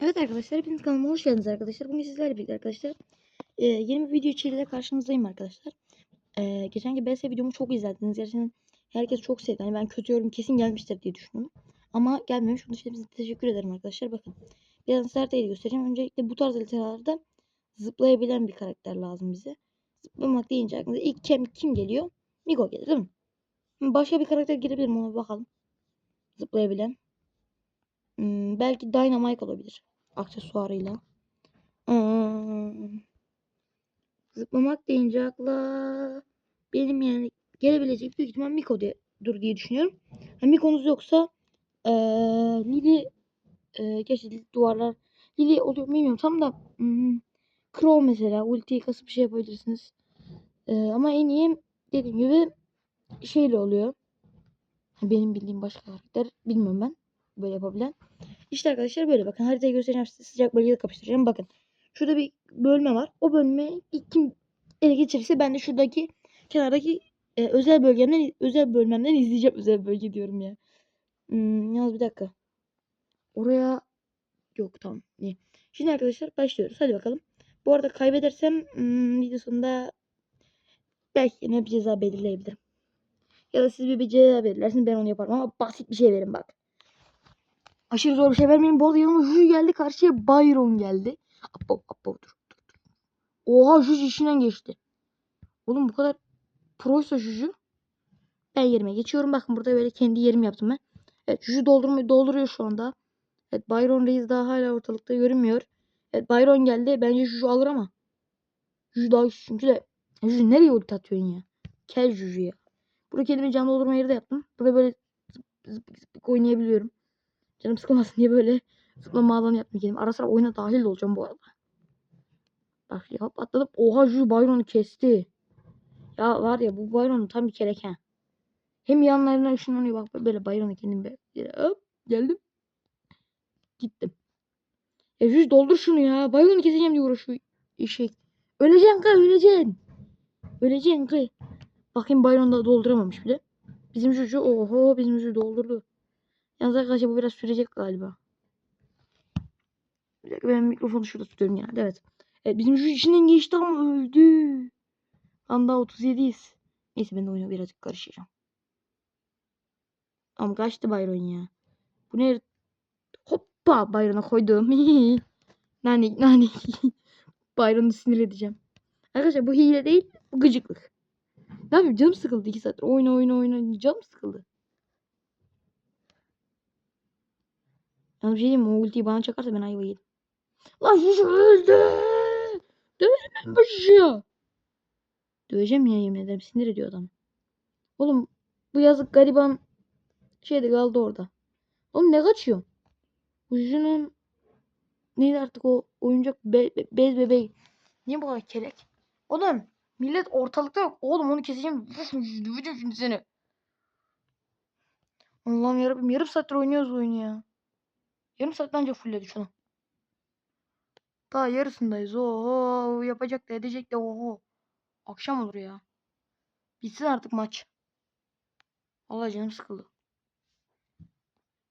Evet arkadaşlar hepiniz kanalıma hoş geldiniz arkadaşlar. Bugün sizlerle birlikte arkadaşlar e, yeni bir video içeriğiyle karşınızdayım arkadaşlar. E, geçenki BS videomu çok izlediniz. Gerçekten herkes çok sevdi. Hani ben kötü yorum kesin gelmiştir diye düşünüyorum. Ama gelmemiş. Bunun için size teşekkür ederim arkadaşlar. Bakın biraz haritayı göstereceğim. Öncelikle bu tarz haritalarda zıplayabilen bir karakter lazım bize. Zıplamak deyince aklınıza ilk kim, kim geliyor? Miko gelir değil mi? Başka bir karakter girebilir mi ona bakalım. Zıplayabilen. Hmm, belki Dynamite olabilir. Aksesuarıyla. Hmm. Zıplamak deyince akla benim yani gelebilecek büyük ihtimal Miko diye, dur diye düşünüyorum. Ha, Miko'nuz yoksa ee, Lili ee, gerçi duvarlar Lili oluyor bilmiyorum tam da hmm, Crow mesela ultiyi kasıp şey yapabilirsiniz. Ee, ama en iyi dediğim gibi şeyle oluyor. Benim bildiğim başka karakter bilmiyorum ben böyle yapabilen. İşte arkadaşlar böyle bakın haritayı göstereceğim size sıcak bölgeyle kapıştıracağım. Bakın şurada bir bölme var. O bölme kim ele geçirirse ben de şuradaki kenardaki e, özel bölgemden özel bölmemden izleyeceğim özel bölge diyorum ya. Hmm, yalnız bir dakika. Oraya yok tamam. İyi. Şimdi arkadaşlar başlıyoruz. Hadi bakalım. Bu arada kaybedersem hmm, video sonunda belki yine bir ceza belirleyebilirim. Ya da siz bir, bir ceza belirlersiniz ben onu yaparım ama basit bir şey verin bak. Aşırı zor bir şey vermeyin. Bu arada yanıma Juju geldi. Karşıya Byron geldi. Apo, apo, dur, dur, dur. Oha Juju işinden geçti. Oğlum bu kadar proysa Juju. Ben yerime geçiyorum. Bakın burada böyle kendi yerimi yaptım ben. Evet Juju dolduruyor şu anda. Evet Byron Reis daha hala ortalıkta görünmüyor. Evet Byron geldi. Bence Juju alır ama. Juju daha güçlü çünkü de. Juju nereye ulti atıyorsun ya? Kel Juju ya. Burada kendime can doldurma yeri de yaptım. Burada böyle zıp zıp zıp oynayabiliyorum. Canım sıkılmasın diye böyle zıplama alanı yapmak istedim. Ara sıra oyuna dahil olacağım bu arada. Bak hop atladım. Oha şu Byron'u kesti. Ya var ya bu Byron'u tam bir kereken. Hem yanlarına ışınlanıyor bak böyle Byron'u kendim böyle hop geldim. Gittim. Ya yüz doldur şunu ya. Byron'u keseceğim diye uğraşıyor eşek. Öleceksin kay öleceksin. Öleceksin kay. Bakayım Byron da dolduramamış bile. Bizim çocuğu oho bizim çocuğu doldurdu. Yalnız arkadaşlar bu biraz sürecek galiba. Bir dakika ben mikrofonu şurada tutuyorum yani. Evet. Evet bizim şu içinden geçti ama öldü. Daha 37'yiz. Neyse ben de oyuna birazcık karışacağım. Ama kaçtı Byron ya. Bu ne? Hoppa Byron'a koydum. nani nani. Byron'u sinir edeceğim. Arkadaşlar bu hile değil. Bu gıcıklık. Ne yapayım canım sıkıldı 2 saattir. Oyna oyna oyna. Canım sıkıldı. Yalnız şey diyeyim? O ultiyi bana çakarsa ben ayva yedim. Lan şu öldü. Ben başı. Döveceğim ya yemin ederim. Sinir ediyor adam. Oğlum bu yazık gariban şeyde kaldı orada. Oğlum ne kaçıyor? Ucunun neydi artık o oyuncak be, be, bez bebeği. Niye bu kadar kelek? Oğlum millet ortalıkta yok. Oğlum onu keseceğim. Döveceğim şimdi seni. Allah'ım yarabbim yarım saattir oynuyoruz oyunu ya. Yarım saatten önce fullledi şunu. Daha yarısındayız. Oho yapacak da edecek de oho. Akşam olur ya. Bitsin artık maç. Vallahi canım sıkıldı.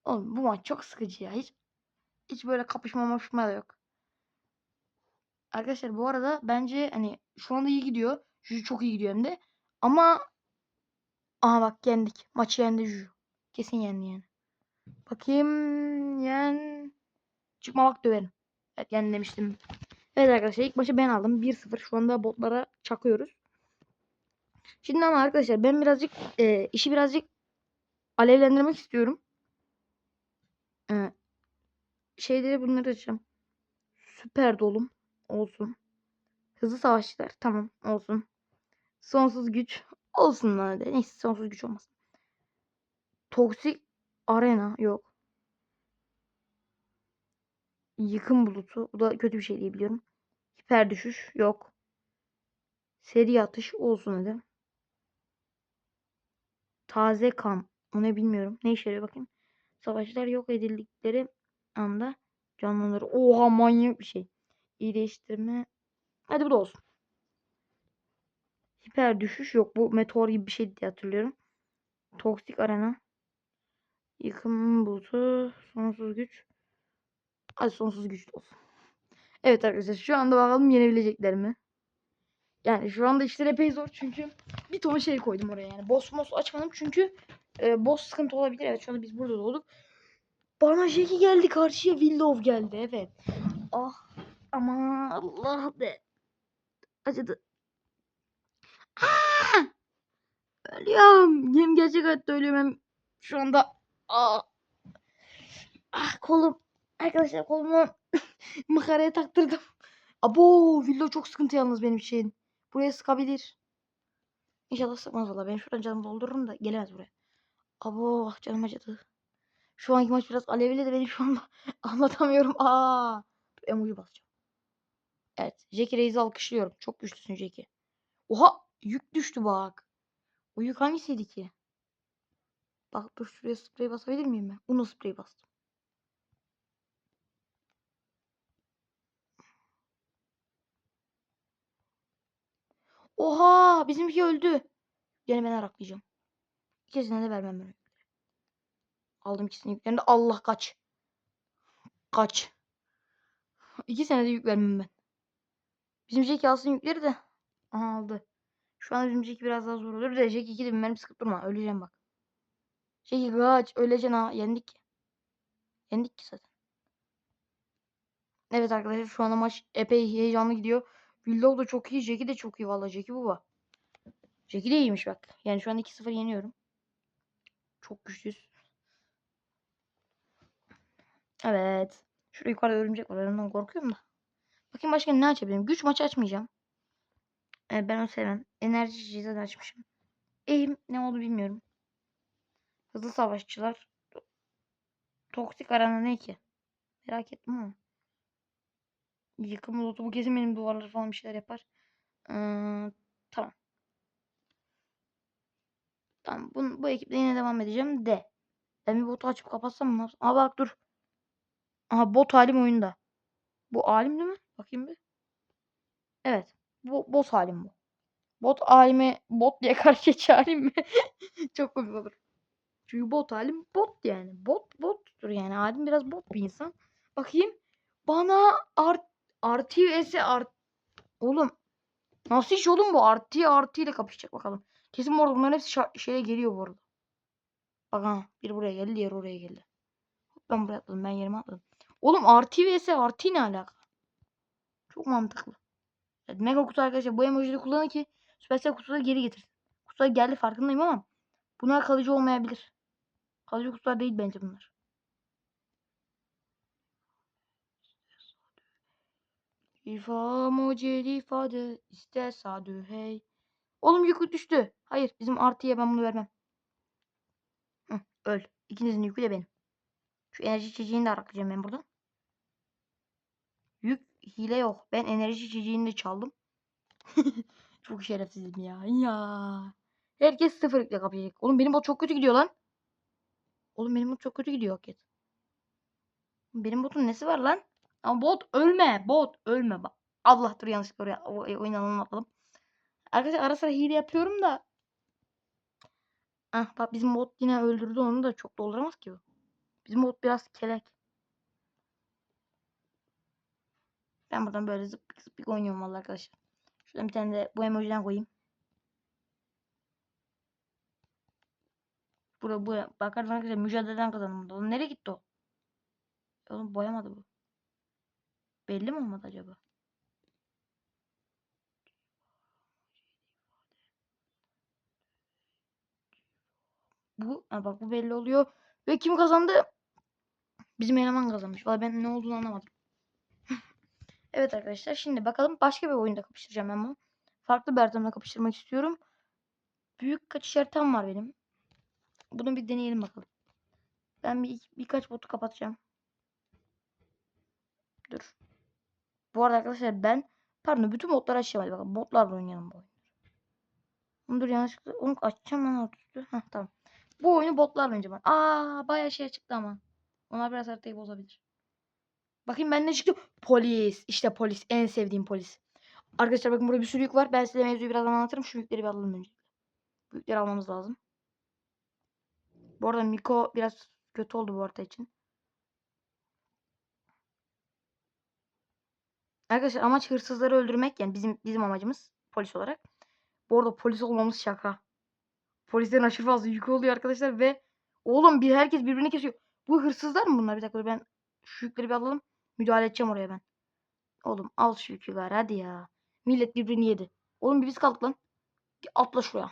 Oğlum bu maç çok sıkıcı ya. Hiç hiç böyle kapışma mapışma da yok. Arkadaşlar bu arada bence hani şu anda iyi gidiyor. Juju çok iyi gidiyor hem de. Ama aha bak yendik. Maçı yendi Juju. Kesin yendi yani. Bakayım yen çıkmamak döverim. Evet yen demiştim. Evet arkadaşlar ilk maçı ben aldım. 1-0 şu anda botlara çakıyoruz. Şimdi ama arkadaşlar ben birazcık e, işi birazcık alevlendirmek istiyorum. E, şeyleri bunları açacağım. Süper dolum olsun. Hızlı savaşçılar tamam olsun. Sonsuz güç olsun hadi. Neyse sonsuz güç olmasın. Toksik arena yok. Yıkım bulutu. Bu da kötü bir şey diye biliyorum. Hiper düşüş yok. Seri atış olsun hadi. Taze kan. O ne bilmiyorum. Ne işe yarıyor bakayım. Savaşçılar yok edildikleri anda canlanır. Oha manyak bir şey. İyileştirme. Hadi bu da olsun. Hiper düşüş yok. Bu meteor gibi bir şey diye hatırlıyorum. Toksik arena. Yıkım bulutu. Sonsuz güç. Hadi sonsuz güçlü olsun. Evet arkadaşlar şu anda bakalım yenebilecekler mi? Yani şu anda işler epey zor çünkü bir ton şey koydum oraya yani. Boss boss açmadım çünkü e, boss sıkıntı olabilir. Evet şu anda biz burada doğduk. Bana Jackie geldi karşıya Willow geldi evet. Ah ama Allah be. Acıdı. Ah! Ölüyorum. Hem gerçek hayatta ölüyorum hem şu anda ah, ah kolum. Arkadaşlar kolumu makaraya taktırdım. Abo Willow çok sıkıntı yalnız benim için. Buraya sıkabilir. İnşallah sıkmaz valla. Ben şuradan canımı doldururum da gelemez buraya. Abo ah, canım acıdı. Şu anki maç biraz alevli de benim şu anda anlatamıyorum. Aa, emoji basacağım. Evet. Jackie Reis'i alkışlıyorum. Çok güçlüsün Jackie. Oha yük düştü bak. O yük hangisiydi ki? Bak dur şuraya sprey basabilir miyim ben? Uno sprey bastım. Oha bizimki öldü. Yani ben araklayacağım. İkisine de vermem ben. Aldım ikisini yüklerini de Allah kaç. Kaç. İki senede yük vermem ben. Bizim Jack alsın yükleri de. Aha aldı. Şu an bizim Jack biraz daha zor olur da Jack 2 de benim sıkıp durma. Öleceğim bak. Jack kaç. Öleceksin ha. Yendik ki. Yendik ki zaten. Evet arkadaşlar şu anda maç epey heyecanlı gidiyor. Willow da çok iyi. Jack'i de çok iyi valla. Jack'i bu var. Jack'i de iyiymiş bak. Yani şu an 2-0 yeniyorum. Çok güçlüyüz. Evet. Şurada yukarıda örümcek var. Ondan korkuyorum da. Bakayım başka ne açabilirim? Güç maçı açmayacağım. Ee, ben onu sevmem. Enerji cihazı açmışım. Eğim ne oldu bilmiyorum. Hızlı savaşçılar. Toksik arana ne ki? Merak ettim ama. Yıkım lotu bu kesin benim duvarları falan bir şeyler yapar. Ee, tamam. Tamam bu, bu ekiple yine devam edeceğim de. Ben bir botu açıp kapatsam mı? Aa bak dur. Aha bot halim oyunda. Bu alim değil mi? Bakayım bir. Evet. Bu bot halim bu. Bot halime bot diye karşı çağırayım mı? Çok komik olur. Çünkü bot halim bot yani. Bot bottur yani. Halim biraz bot bir insan. Bakayım. Bana art vs art Oğlum nasıl iş oğlum bu? Artı artı ile kapışacak bakalım. Kesin bu bunların hepsi şeye geliyor bu arada. Bak ha. Biri buraya geldi, diğeri oraya geldi. Ben buraya atladım. Ben yerime atladım. Oğlum artı vs artı ne alaka? Çok mantıklı. Evet, mega kutu arkadaşlar bu emojiyi kullanın ki Supercell kutuları geri getirsin. Kutular geldi farkındayım ama bunlar kalıcı olmayabilir. Kalıcı kutular değil bence bunlar. İfa moceli ifade iste sadü hey. Oğlum yükü düştü. Hayır bizim artıya ben bunu vermem. Hı, öl. İkinizin yükü de benim. Şu enerji içeceğini de araklayacağım ben buradan. Yük hile yok. Ben enerji içeceğini de çaldım. çok şerefsizim ya. Ya. Herkes sıfır yükle kapayacak. Oğlum benim bot çok kötü gidiyor lan. Oğlum benim bot çok kötü gidiyor hakikaten. Benim botun nesi var lan? Ama bot ölme. Bot ölme. Allah dur yanlışlıkla oraya o- oyun alanına atalım. Arkadaşlar ara sıra hile yapıyorum da. Ah bak bizim bot yine öldürdü onu da çok dolduramaz ki bu. Bizim bot biraz kelek. Ben buradan böyle zıp zıp oynuyorum vallahi arkadaşlar. Şuradan bir tane de bu emojiden koyayım. Bura bu bakarsan arkadaşlar mücadeleden kazandım. Oğlum nereye gitti o? Oğlum boyamadı bu. Belli mi olmadı acaba? Bu ha bak bu belli oluyor. Ve kim kazandı? Bizim eleman kazanmış. Valla ben ne olduğunu anlamadım. evet arkadaşlar şimdi bakalım başka bir oyunda kapıştıracağım bunu. Farklı bir haritamda kapıştırmak istiyorum. Büyük kaçış haritam var benim. Bunu bir deneyelim bakalım. Ben bir birkaç botu kapatacağım. Dur. Bu arada arkadaşlar ben pardon bütün botları açacağım. Hadi bakalım botlarla oynayalım bu oyunu. Dur yanlışlıkla onu açacağım ben üstü. Heh, tamam. Bu oyunu botlarla oynayacağım. Aa bayağı şey çıktı ama. Onlar biraz haritayı bozabilir. Bakayım ben ne çıktı? Polis. İşte polis. En sevdiğim polis. Arkadaşlar bakın burada bir sürü yük var. Ben size mevzuyu birazdan anlatırım. Şu yükleri bir alalım önce. Yükleri almamız lazım. Bu arada Miko biraz kötü oldu bu harita için. Arkadaşlar amaç hırsızları öldürmek yani bizim bizim amacımız polis olarak. Bu arada polis olmamız şaka. Polislerin aşırı fazla yükü oluyor arkadaşlar ve oğlum bir herkes birbirini kesiyor. Bu hırsızlar mı bunlar? Bir dakika ben şu yükleri bir alalım. Müdahale edeceğim oraya ben. Oğlum al şu yükü gari hadi ya. Millet birbirini yedi. Oğlum bir biz kaldık lan. Atla şuraya.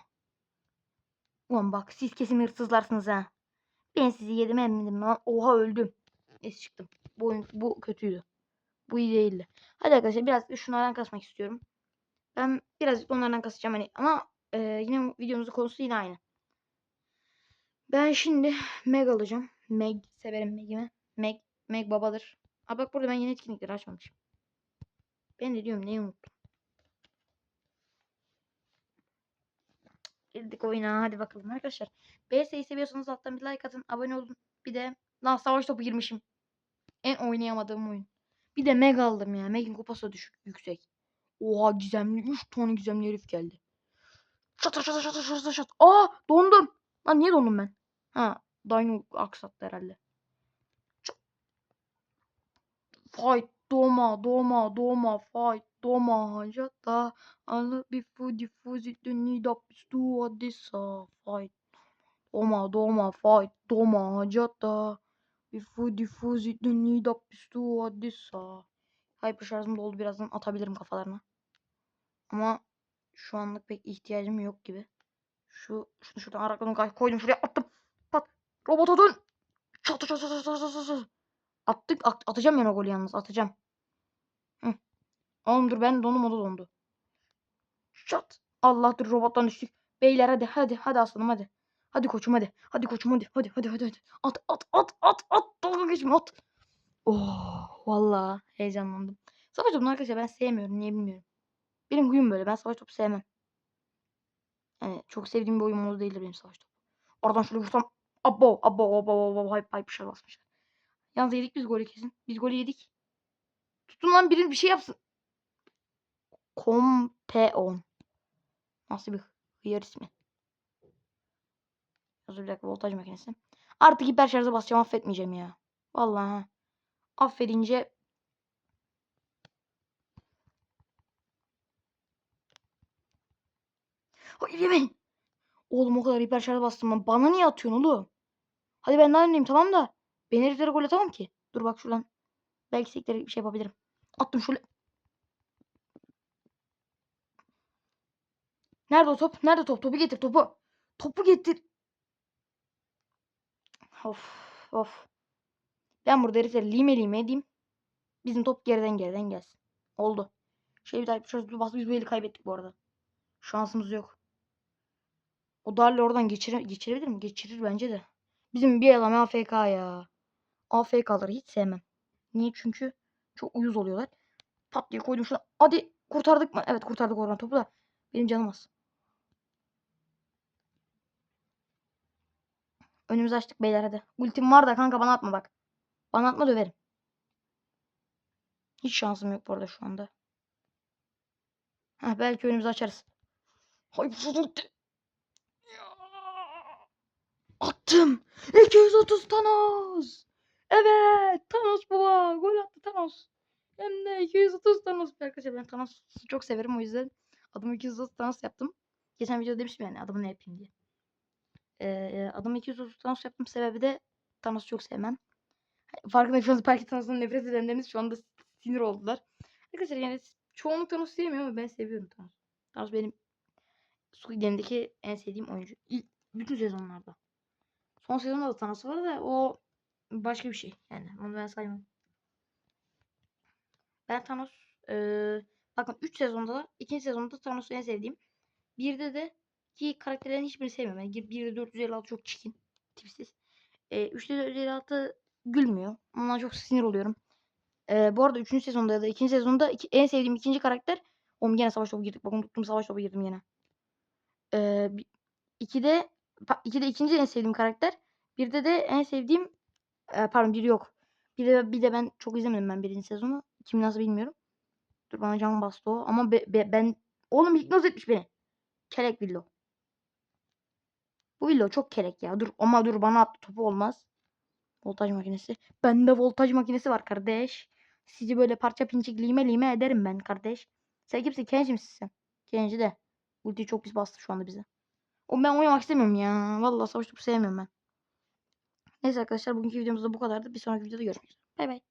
Ulan bak siz kesin hırsızlarsınız ha. Ben sizi yedim emmedim lan. Oha öldüm. Es çıktım. Bu, oyun, bu kötüydü. Bu iyi değildi. Hadi arkadaşlar biraz da şunlardan kasmak istiyorum. Ben birazcık onlardan kasacağım hani ama e, yine videomuzun konusu yine aynı. Ben şimdi Meg alacağım. Meg severim Meg'imi. Meg Meg babadır. Aa bak burada ben yeni etkinlikleri açmamışım. Ben de diyorum neyi unuttum. Girdik oyuna hadi bakalım arkadaşlar. BS'yi seviyorsanız alttan bir like atın. Abone olun. Bir de lan savaş topu girmişim. En oynayamadığım oyun. Bir de Meg aldım ya. Meg'in kupası düşük yüksek. Oha gizemli. 3 tane gizemli herif geldi. Şat şat şat şat şat. Aa dondum. Lan niye dondum ben? Ha Dino aksattı herhalde. Çat. Fight doma doma doma fight doma hayatta. Anı bir fuji fuji dönü da pistu adisa fight. Doma doma fight doma hayatta. Bir fuji fuji dönü da pistu adisa. Hyper şarjım doldu birazdan atabilirim kafalarına. Ama şu anlık pek ihtiyacım yok gibi. Şu şunu şuradan arakladım koydum şuraya attım. Pat. Robot atın. Çat çat çat çat çat çat çat. Attık at, atacağım o golü yalnız atacağım. Hı. Oğlum dur ben donum o da dondu. Çat. Allah dur robottan düştük. Beyler hadi hadi hadi aslanım hadi. Hadi koçum hadi. Hadi koçum hadi. Hadi hadi hadi hadi. At at at at at. Dalga geçme at. Oh vallahi heyecanlandım. Savaş topunu arkadaşlar ben sevmiyorum niye bilmiyorum. Benim huyum böyle. Ben savaş topu sevmem. Yani çok sevdiğim bir oyun modu değildir benim savaş topu. Oradan şöyle vursam abo abo abo abo hype hype bir şey basmışlar. Yalnız yedik biz golü kesin. Biz golü yedik. Tutun lan birin bir şey yapsın. Kompeon. Nasıl bir hıyar ismi? Bir dakika voltaj makinesi. Artık hiper şarja basacağım affetmeyeceğim ya. Vallahi ha. Affedince Hayır yemeyin. Oğlum o kadar hiper şarj bastım ben. Bana niye atıyorsun oğlum? Hadi ben daha önleyim tamam da. Ben heriflere gol atamam ki. Dur bak şuradan. Belki sektere bir şey yapabilirim. Attım şöyle. Nerede o top? Nerede top? Topu getir topu. Topu getir. Of of. Ben burada herifleri lime lime edeyim. Bizim top geriden geriden gelsin. Oldu. Şey bir daha şurası bas biz bu eli kaybettik bu arada. Şansımız yok. O darla oradan geçire, geçirebilir mi? Geçirir bence de. Bizim bir adam AFK ya. AFK'ları hiç sevmem. Niye? Çünkü çok uyuz oluyorlar. Pat diye koydum şuna. Hadi kurtardık mı? Evet kurtardık oradan topu da. Benim canım az. Önümüzü açtık beyler hadi. Ultim var da kanka bana atma bak. Bana atma döverim. Hiç şansım yok bu arada şu anda. Heh, belki önümüzü açarız. Attım. 230 Thanos. Evet. Thanos baba. Gol attı Thanos. Hem de 230 Thanos. Arkadaşlar ben Thanos'u çok severim o yüzden. Adımı 230 Thanos yaptım. Geçen videoda demiştim yani adımı ne yapayım diye. Ee, adımı 230 Thanos yaptım. Sebebi de Thanos'u çok sevmem. Farkındaysanız belki Thanos'tan nefret edenleriniz şu anda sinir oldular. Arkadaşlar yani çoğunluk Thanos sevmiyor ama ben seviyorum Thanos. Thanos benim Squid Game'deki en sevdiğim oyuncu. İlk, bütün sezonlarda. Son sezonda da Thanos var da o başka bir şey. Yani onu ben saymam. Ben Thanos eee bakın 3 sezonda da 2. sezonda Thanos'u en sevdiğim. Birde de ki karakterlerin hiçbirini sevmiyorum. Yani 1'de 456 çok çirkin. Tipsiz. E, 3'te 456 gülmüyor. Ondan çok sinir oluyorum. E, bu arada 3. sezonda ya da 2. sezonda iki, en sevdiğim ikinci karakter Oğlum gene savaş topu girdik. Bakın tuttum savaş topu girdim yine. Ee, 2'de 2'de ikinci en sevdiğim karakter. Birde de en sevdiğim e, pardon biri yok. Bir de, bir de ben çok izlemedim ben birinci sezonu. Kim nasıl bilmiyorum. Dur bana can bastı o. Ama be, be, ben oğlum hipnoz etmiş beni. Kelek Villo. Bu Villo çok kelek ya. Dur ama dur bana attı topu olmaz. Voltaj makinesi. Bende voltaj makinesi var kardeş. Sizi böyle parça pinçik lime lime ederim ben kardeş. Sen kimsin? Kenji misin sen? Kenji de. Ulti çok pis bastı şu anda bize. O ben oynamak istemiyorum ya. Vallahi savaş topu sevmiyorum ben. Neyse arkadaşlar bugünkü videomuz da bu kadardı. Bir sonraki videoda görüşmek üzere. Bay bay.